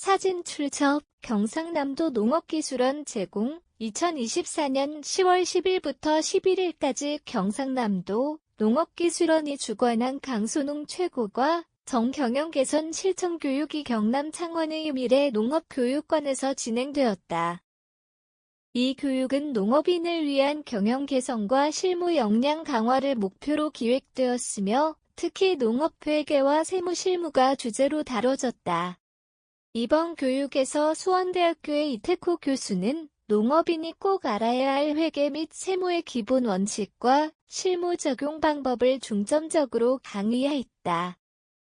사진 출처 경상남도 농업기술원 제공 2024년 10월 10일부터 11일까지 경상남도 농업기술원이 주관한 강소농 최고과 정경영 개선 실천 교육이 경남 창원의 미래 농업교육관에서 진행되었다. 이 교육은 농업인을 위한 경영 개선과 실무 역량 강화를 목표로 기획되었으며 특히 농업 회계와 세무 실무가 주제로 다뤄졌다. 이번 교육에서 수원대학교의 이태코 교수는 농업인이 꼭 알아야 할 회계 및 세무의 기본 원칙과 실무 적용 방법을 중점적으로 강의하였다.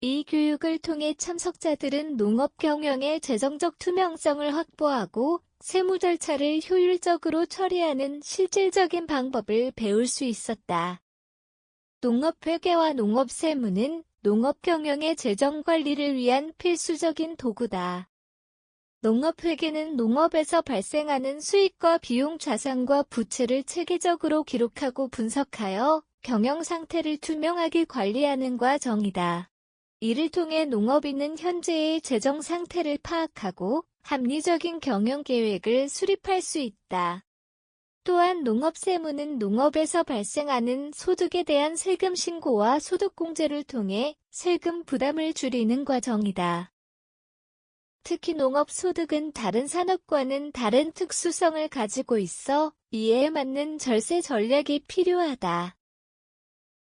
이 교육을 통해 참석자들은 농업 경영의 재정적 투명성을 확보하고 세무 절차를 효율적으로 처리하는 실질적인 방법을 배울 수 있었다. 농업회계와 농업세무는 농업 경영의 재정 관리를 위한 필수적인 도구다. 농업회계는 농업에서 발생하는 수익과 비용 자산과 부채를 체계적으로 기록하고 분석하여 경영 상태를 투명하게 관리하는 과정이다. 이를 통해 농업인은 현재의 재정 상태를 파악하고 합리적인 경영 계획을 수립할 수 있다. 또한 농업세무는 농업에서 발생하는 소득에 대한 세금 신고와 소득공제를 통해 세금 부담을 줄이는 과정이다. 특히 농업소득은 다른 산업과는 다른 특수성을 가지고 있어 이에 맞는 절세 전략이 필요하다.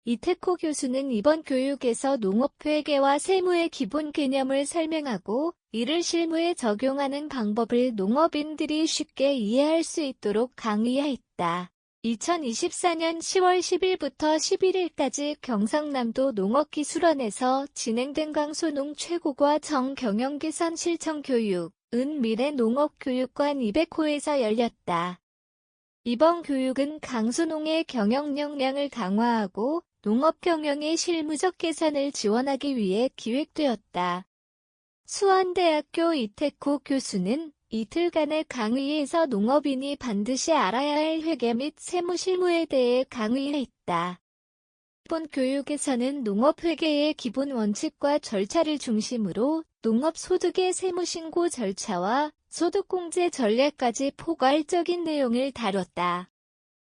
이태코 교수는 이번 교육에서 농업회계와 세무의 기본 개념을 설명하고 이를 실무에 적용하는 방법을 농업인들이 쉽게 이해할 수 있도록 강의하였다. 2024년 10월 10일부터 11일까지 경상남도 농업기술원에서 진행된 강소농 최고과 정경영계산 실천 교육, 은 미래 농업교육관 200호에서 열렸다. 이번 교육은 강소농의 경영 역량을 강화하고 농업 경영의 실무적 개선을 지원하기 위해 기획되었다. 수원대학교 이태코 교수는 이틀간의 강의에서 농업인이 반드시 알아야 할 회계 및 세무 실무에 대해 강의했다. 이번 교육에서는 농업 회계의 기본 원칙과 절차를 중심으로 농업 소득의 세무 신고 절차와 소득공제 전략까지 포괄적인 내용을 다뤘다.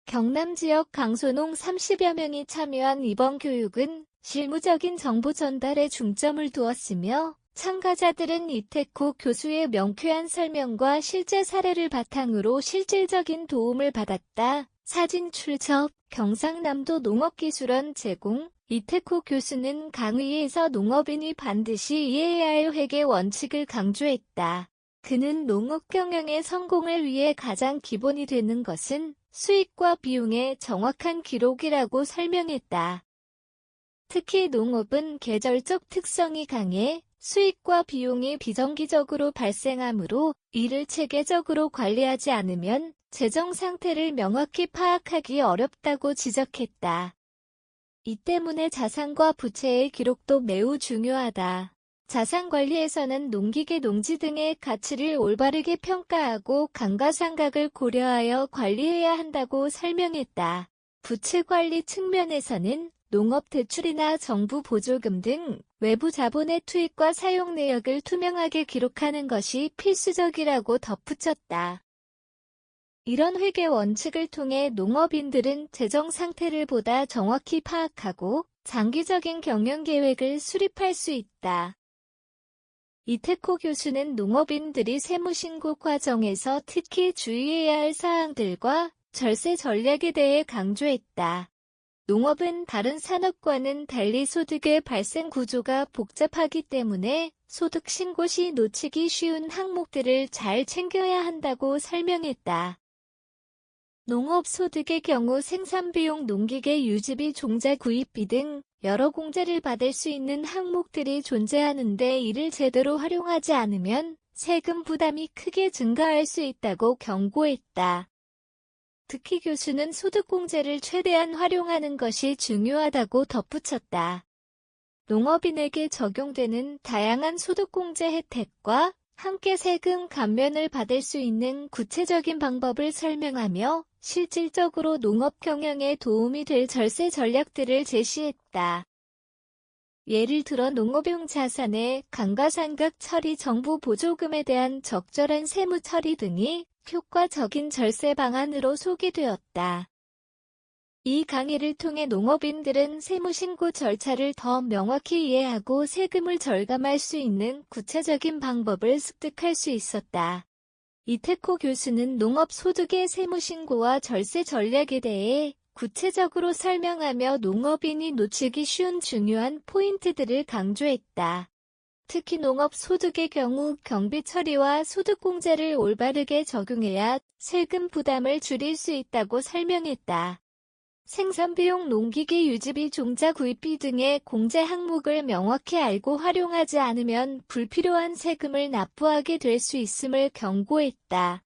경남 지역 강소농 30여 명이 참여한 이번 교육은 실무적인 정보 전달에 중점을 두었으며 참가자들은 이태코 교수의 명쾌한 설명과 실제 사례를 바탕으로 실질적인 도움을 받았다. 사진 출처 경상남도 농업기술원 제공 이태코 교수는 강의에서 농업인이 반드시 이해해야 할 회계 원칙을 강조했다. 그는 농업 경영의 성공을 위해 가장 기본이 되는 것은 수익과 비용의 정확한 기록이라고 설명했다. 특히 농업은 계절적 특성이 강해 수익과 비용이 비정기적으로 발생하므로 이를 체계적으로 관리하지 않으면 재정 상태를 명확히 파악하기 어렵다고 지적했다. 이 때문에 자산과 부채의 기록도 매우 중요하다. 자산관리에서는 농기계 농지 등의 가치를 올바르게 평가하고 감가상각을 고려하여 관리해야 한다고 설명했다. 부채관리 측면에서는 농업 대출이나 정부 보조금 등 외부 자본의 투입과 사용 내역을 투명하게 기록하는 것이 필수적이라고 덧붙였다. 이런 회계 원칙을 통해 농업인들은 재정 상태를 보다 정확히 파악하고 장기적인 경영 계획을 수립할 수 있다. 이태코 교수는 농업인들이 세무신고 과정에서 특히 주의해야 할 사항들과 절세 전략에 대해 강조했다. 농업은 다른 산업과는 달리 소득의 발생 구조가 복잡하기 때문에 소득 신고 시 놓치기 쉬운 항목들을 잘 챙겨야 한다고 설명했다. 농업 소득의 경우 생산비용 농기계 유지비 종자 구입비 등 여러 공제를 받을 수 있는 항목들이 존재하는데 이를 제대로 활용하지 않으면 세금 부담이 크게 증가할 수 있다고 경고했다. 특히 교수는 소득공제를 최대한 활용하는 것이 중요하다고 덧붙였다. 농업인에게 적용되는 다양한 소득공제 혜택과 함께 세금 감면을 받을 수 있는 구체적인 방법을 설명하며 실질적으로 농업 경영에 도움이 될 절세 전략들을 제시했다. 예를 들어 농업용 자산의 감가상각 처리 정부 보조금에 대한 적절한 세무 처리 등이 효과적인 절세 방안으로 소개되었다. 이 강의를 통해 농업인들은 세무신고 절차를 더 명확히 이해하고 세금을 절감할 수 있는 구체적인 방법을 습득할 수 있었다. 이태코 교수는 농업소득의 세무신고와 절세 전략에 대해 구체적으로 설명하며 농업인이 놓치기 쉬운 중요한 포인트들을 강조했다. 특히 농업 소득의 경우 경비 처리와 소득공제를 올바르게 적용해야 세금 부담을 줄일 수 있다고 설명했다. 생산비용 농기계 유지비 종자 구입비 등의 공제 항목을 명확히 알고 활용하지 않으면 불필요한 세금을 납부하게 될 수 있음을 경고했다.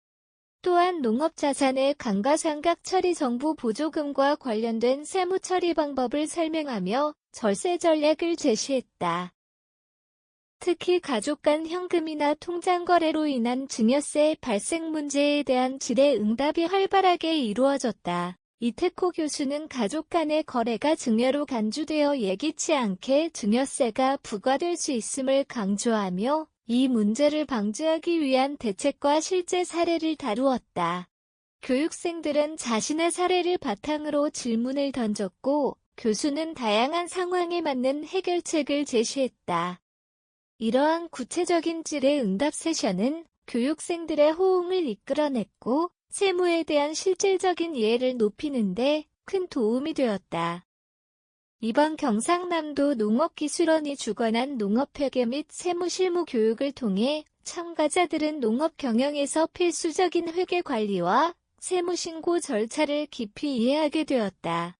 또한 농업자산의 감가상각 처리 정부 보조금과 관련된 세무 처리 방법을 설명하며 절세 전략을 제시했다. 특히 가족 간 현금이나 통장 거래로 인한 증여세 발생 문제에 대한 질의 응답이 활발하게 이루어졌다. 이태코 교수는 가족 간의 거래가 증여로 간주되어 예기치 않게 증여세가 부과될 수 있음을 강조하며 이 문제를 방지하기 위한 대책과 실제 사례를 다루었다. 교육생들은 자신의 사례를 바탕으로 질문을 던졌고 교수는 다양한 상황에 맞는 해결책을 제시했다. 이러한 구체적인 질의 응답 세션은 교육생들의 호응을 이끌어냈고 세무에 대한 실질적인 이해를 높이는데 큰 도움이 되었다. 이번 경상남도 농업기술원이 주관한 농업회계 및 세무 실무 교육을 통해 참가자들은 농업 경영에서 필수적인 회계 관리와 세무 신고 절차를 깊이 이해하게 되었다.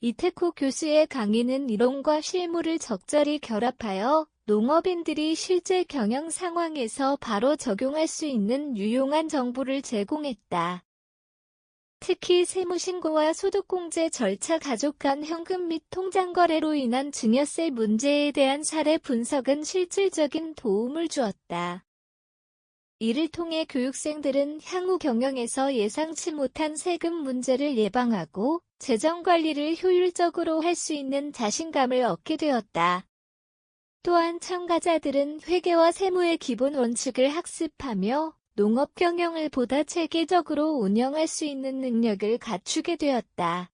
이태코 교수의 강의는 이론과 실무를 적절히 결합하여 농업인들이 실제 경영 상황에서 바로 적용할 수 있는 유용한 정보를 제공했다. 특히 세무신고와 소득공제 절차 가족 간 현금 및 통장 거래로 인한 증여세 문제에 대한 사례 분석은 실질적인 도움을 주었다. 이를 통해 교육생들은 향후 경영에서 예상치 못한 세금 문제를 예방하고 재정 관리를 효율적으로 할 수 있는 자신감을 얻게 되었다. 또한 참가자들은 회계와 세무의 기본 원칙을 학습하며 농업 경영을 보다 체계적으로 운영할 수 있는 능력을 갖추게 되었다.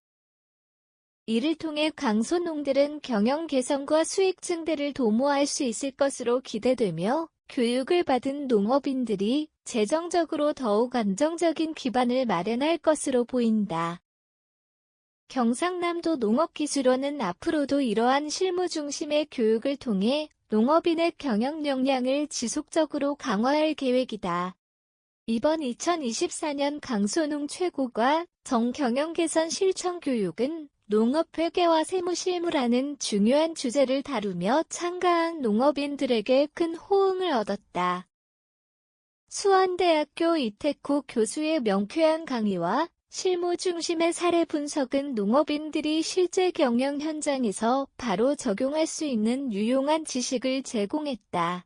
이를 통해 강소농들은 경영 개선과 수익 증대를 도모할 수 있을 것으로 기대되며 교육을 받은 농업인들이 재정적으로 더욱 안정적인 기반을 마련할 것으로 보인다. 경상남도 농업기술원은 앞으로도 이러한 실무 중심의 교육을 통해 농업인의 경영 역량을 지속적으로 강화할 계획이다. 이번 2024년 강소농 최고과 정경영 개선 실천 교육은 농업 회계와 세무 실무라는 중요한 주제를 다루며 참가한 농업인들에게 큰 호응을 얻었다. 수원대학교 이태코 교수의 명쾌한 강의와 실무 중심의 사례 분석은 농업인들이 실제 경영 현장에서 바로 적용할 수 있는 유용한 지식을 제공했다.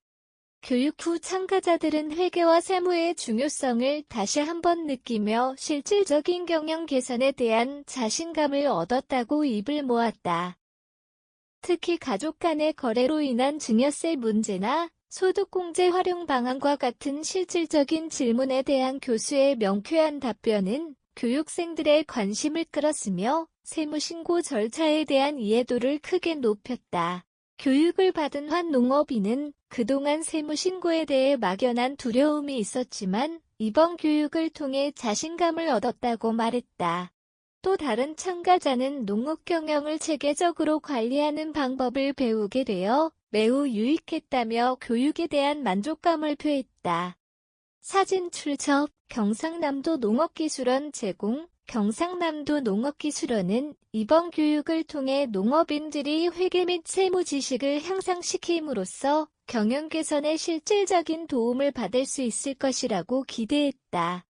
교육 후 참가자들은 회계와 세무의 중요성을 다시 한번 느끼며 실질적인 경영 개선에 대한 자신감을 얻었다고 입을 모았다. 특히 가족 간의 거래로 인한 증여세 문제나 소득공제 활용 방안과 같은 실질적인 질문에 대한 교수의 명쾌한 답변은 교육생들의 관심을 끌었으며 세무신고 절차에 대한 이해도를 크게 높였다. 교육을 받은 한 농업인은 그동안 세무신고에 대해 막연한 두려움이 있었지만 이번 교육을 통해 자신감을 얻었다고 말했다. 또 다른 참가자는 농업 경영을 체계적으로 관리하는 방법을 배우게 되어 매우 유익했다며 교육에 대한 만족감을 표했다. 사진 출처 경상남도 농업기술원 제공 경상남도 농업기술원은 이번 교육을 통해 농업인들이 회계 및 세무 지식을 향상시킴으로써 경영 개선에 실질적인 도움을 받을 수 있을 것이라고 기대했다.